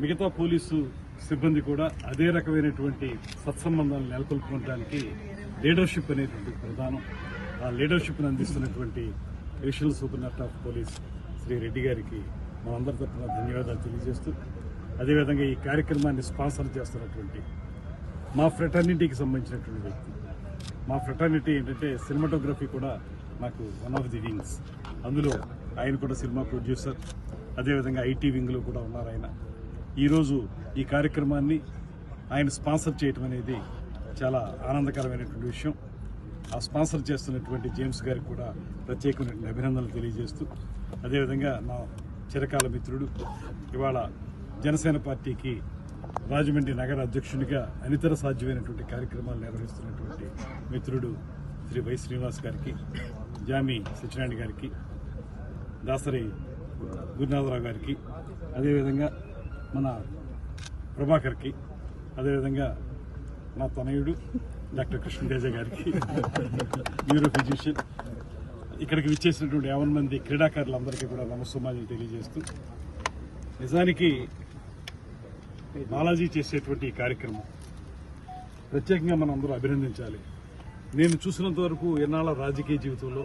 మిగతా పోలీసు సిబ్బంది కూడా అదే రకమైనటువంటి సత్సంబంధాలు నెలకొల్పుకోవడానికి లీడర్షిప్ అనేటువంటి ప్రధానం. ఆ లీడర్షిప్ను అందిస్తున్నటువంటి additional superintendent of police Shri Reddy గారికి మనందరి తరఫున ధన్యవాదాలు తెలియజేస్తూ అదేవిధంగా ఈ కార్యక్రమాన్ని స్పాన్సర్ చేస్తున్నటువంటి మా ఫ్రెటర్నిటీకి సంబంధించినటువంటి వ్యక్తి. మా ఫ్రెటర్నిటీ ఏంటంటే సినిమాటోగ్రఫీ కూడా నాకు వన్ ఆఫ్ ది వింగ్స్ అందులో ఆయన కూడా సినిమా ప్రొడ్యూసర్ అదేవిధంగా ఐటీ వింగ్లో కూడా ఉన్నారు ఆయన. ఈరోజు ఈ కార్యక్రమాన్ని ఆయన స్పాన్సర్ చేయటం అనేది చాలా ఆనందకరమైనటువంటి విషయం. ఆ స్పాన్సర్ చేస్తున్నటువంటి జేమ్స్ గారికి కూడా ప్రత్యేకమైనటువంటి అభినందనలు తెలియజేస్తూ అదేవిధంగా నా చిరకాల మిత్రుడు ఇవాళ జనసేన పార్టీకి రాజమండ్రి నగర అధ్యక్షునిగా అనితర సాధ్యమైనటువంటి కార్యక్రమాలు నిర్వహిస్తున్నటువంటి మిత్రుడు శ్రీ వై శ్రీనివాస్ గారికి జామి సత్యనారాయణ గారికి దాసరి గురునాథరావు గారికి అదేవిధంగా మన ప్రభాకర్కి అదేవిధంగా నా తనయుడు డాక్టర్ కృష్ణదేజ గారికి న్యూరో ఫిజిషియన్ ఇక్కడికి విచ్చేసినటువంటి యావన్ మంది క్రీడాకారులందరికీ కూడా నమస్సుమాజులు తెలియజేస్తూ నిజానికి బాలాజీ చేసేటువంటి ఈ కార్యక్రమం ప్రత్యేకంగా మనం అందరూ అభినందించాలి. నేను చూసినంత వరకు ఎన్నాళ్ళ రాజకీయ జీవితంలో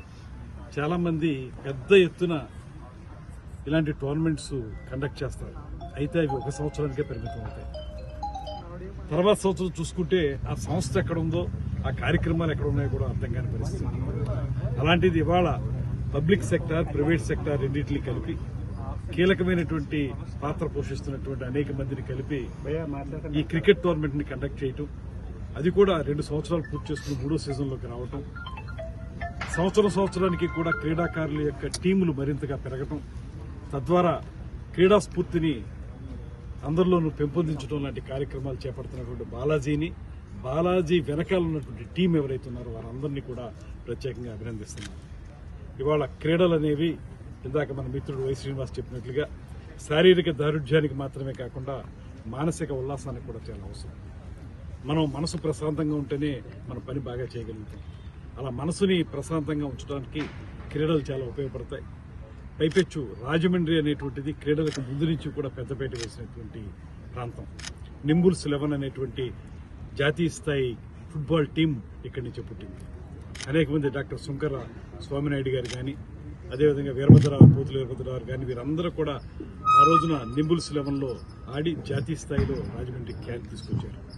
చాలామంది పెద్ద ఎత్తున ఇలాంటి టోర్నమెంట్స్ కండక్ట్ చేస్తారు. అయితే అవి ఒక సంవత్సరానికే పరిమితం అవుతాయి తర్వాత సంవత్సరం చూసుకుంటే ఆ సంస్థ ఎక్కడ ఉందో ఆ కార్యక్రమాలు ఎక్కడ ఉన్నాయో కూడా అర్థం కాని పరిస్థితి. అలాంటిది ఇవాళ పబ్లిక్ సెక్టార్ ప్రైవేట్ సెక్టార్ రెండింటిని కలిపి కీలకమైనటువంటి పాత్ర పోషిస్తున్నటువంటి అనేక మందిని కలిపి ఈ క్రికెట్ టోర్నమెంట్ని కండక్ట్ చేయటం అది కూడా రెండు సంవత్సరాలు పూర్తి చేసుకుని మూడో సీజన్లోకి రావటం సంవత్సరం సంవత్సరానికి కూడా క్రీడాకారుల యొక్క టీములు మరింతగా పెరగటం తద్వారా క్రీడా స్ఫూర్తిని అందరిలోనూ పెంపొందించడం లాంటి కార్యక్రమాలు చేపడుతున్నటువంటి బాలాజీని బాలాజీ వెనకాల ఉన్నటువంటి టీం ఎవరైతే ఉన్నారో వారందరినీ కూడా ప్రత్యేకంగా అభినందిస్తున్నాను. ఇవాళ క్రీడలు అనేవి ఇందాక మన మిత్రుడు వై శ్రీనివాస్ చెప్పినట్లుగా శారీరక దారుఢ్యానికి మాత్రమే కాకుండా మానసిక ఉల్లాసానికి కూడా చాలా అవసరం. మనం మనసు ప్రశాంతంగా ఉంటేనే మన పని బాగా చేయగలుగుతాం. అలా మనసుని ప్రశాంతంగా ఉంచడానికి క్రీడలు చాలా ఉపయోగపడతాయి. పైపెచ్చు రాజమండ్రి అనేటువంటిది క్రీడలకు ముందు నుంచి కూడా పెద్దపేట వేసినటువంటి ప్రాంతం. నింబుల్స్ లెవెన్ అనేటువంటి జాతీయ స్థాయి ఫుట్బాల్ టీం ఇక్కడి నుంచి పుట్టింది. అనేక మంది డాక్టర్ శంకర స్వామినాయుడు గారు కానీ అదేవిధంగా వీరభద్రరావు పోతుల వీరభద్రరావు కానీ వీరందరూ కూడా ఆ రోజున నింబుల్స్ లెవెన్లో ఆడి జాతీయ స్థాయిలో రాజమండ్రి క్యాన్ తీసుకొచ్చారు.